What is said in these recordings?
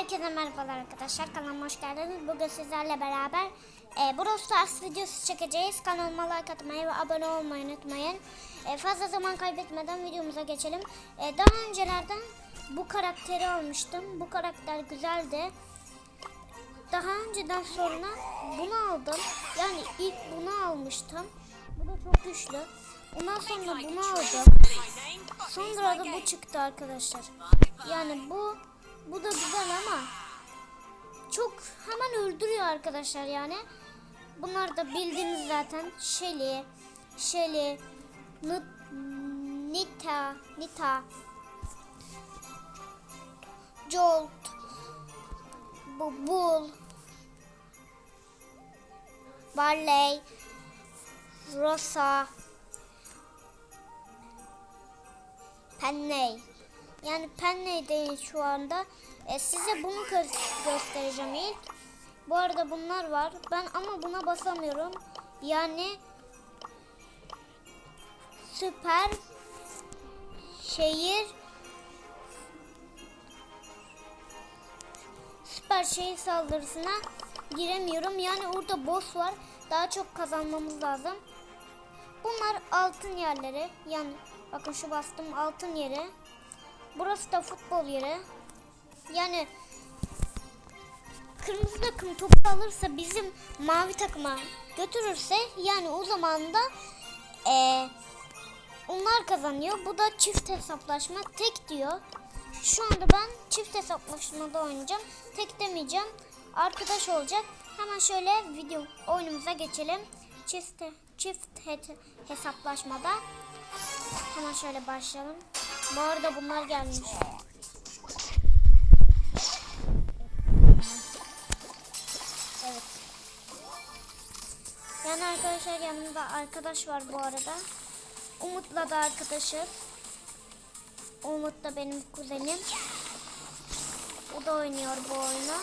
Herkese merhabalar arkadaşlar. Kanalıma hoş geldiniz. Bugün sizlerle beraber e, Brawl Stars videosu çekeceğiz. Kanalıma like atmayı ve abone olmayı unutmayın. E, fazla zaman kaybetmeden videomuza geçelim. E, daha öncelerden bu karakteri almıştım. Bu karakter güzeldi. Daha önceden sonra bunu aldım. Yani ilk bunu almıştım. Bu da çok güçlü. Ondan sonra bunu aldım. Sonra da bu çıktı arkadaşlar. Yani bu bu da güzel ama çok hemen öldürüyor arkadaşlar yani. Bunlar da bildiğiniz zaten Shelly, Shelly, Nita, Nita, Jolt, bu Bull, Barley, Rosa, Penney. Yani Penney değil şu anda. E, size bunu gö- göstereceğim ilk. Bu arada bunlar var. Ben ama buna basamıyorum. Yani süper şehir süper şehir saldırısına giremiyorum. Yani orada boss var. Daha çok kazanmamız lazım. Bunlar altın yerleri. Yani bakın şu bastım altın yeri. Burası da futbol yeri. Yani kırmızı takım topu alırsa bizim mavi takıma götürürse yani o zaman da eee, onlar kazanıyor. Bu da çift hesaplaşma tek diyor. Şu anda ben çift hesaplaşmada oynayacağım. Tek demeyeceğim. Arkadaş olacak. Hemen şöyle video oyunumuza geçelim. Çift çift he- hesaplaşmada. Hemen şöyle başlayalım. Bu arada bunlar gelmiş. Evet. Yani arkadaşlar yanımda arkadaş var bu arada. Umut'la da arkadaşız. Umut da benim kuzenim. O da oynuyor bu oyunu.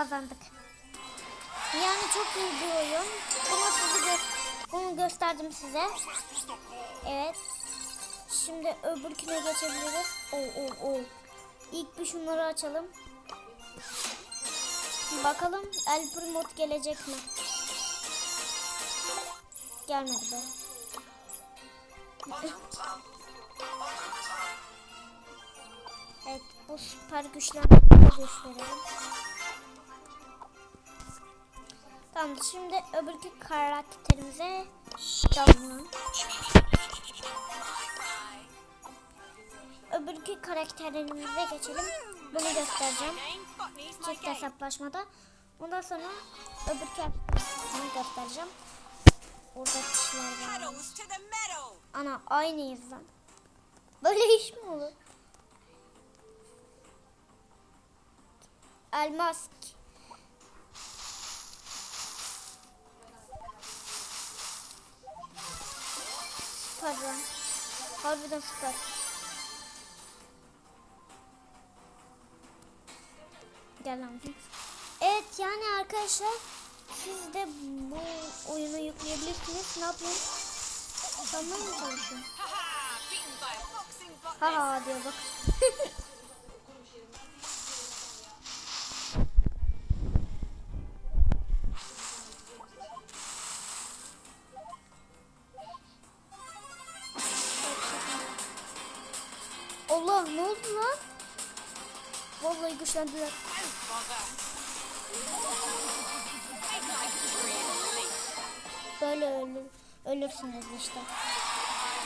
Kazandık. Yani çok iyi bir oyun. Bunu sizi gö- bunu gösterdim size. Evet. Şimdi öbürküne geçebiliriz. Oo oo oo. İlk bir şunları açalım. Bakalım El Primot gelecek mi? Gelmedi be. evet bu süper güçlendirme güç Tamam şimdi öbürkü karakterimize dalın. Öbürkü karakterlerimize geçelim. Bunu göstereceğim. Çift hesaplaşmada. Ondan sonra öbürkü bunu göstereceğim. Orada kişiler var. Ana aynıyız lan. Böyle iş mi olur? Elmas. Süper lan. Harbiden süper. Gel lan. Evet yani arkadaşlar siz de bu oyunu yükleyebilirsiniz. Ne yapayım? Sanmaya mı bot. Ha ha diyor bak. güçlendiler. Böyle ölür, ölürsünüz işte.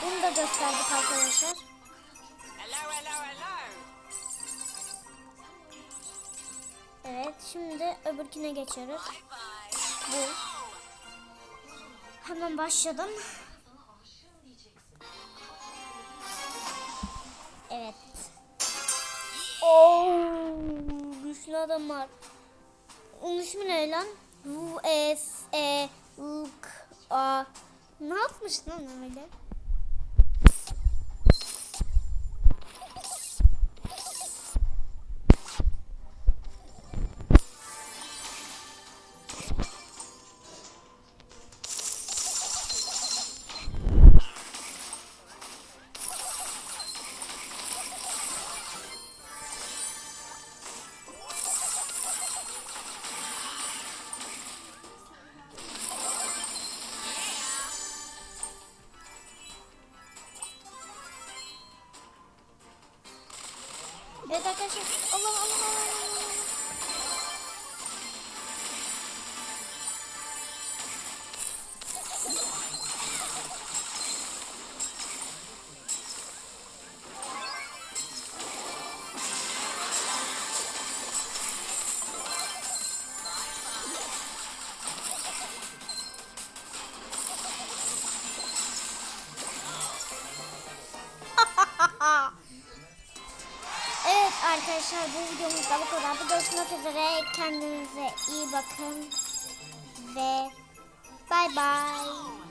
Bunu da gösterdik arkadaşlar. Evet şimdi öbürküne geçiyoruz. Bu. Hemen başladım. Evet. Güçlü adamlar. Onun ismi ne lan? U S E U K A. Ne yapmış lan öyle? Arkadaşlar. Allah Allah Allah. Arkadaşlar bu videomuzda bu kadar. Bir görüşmek üzere. Kendinize iyi bakın. Ve bay bay.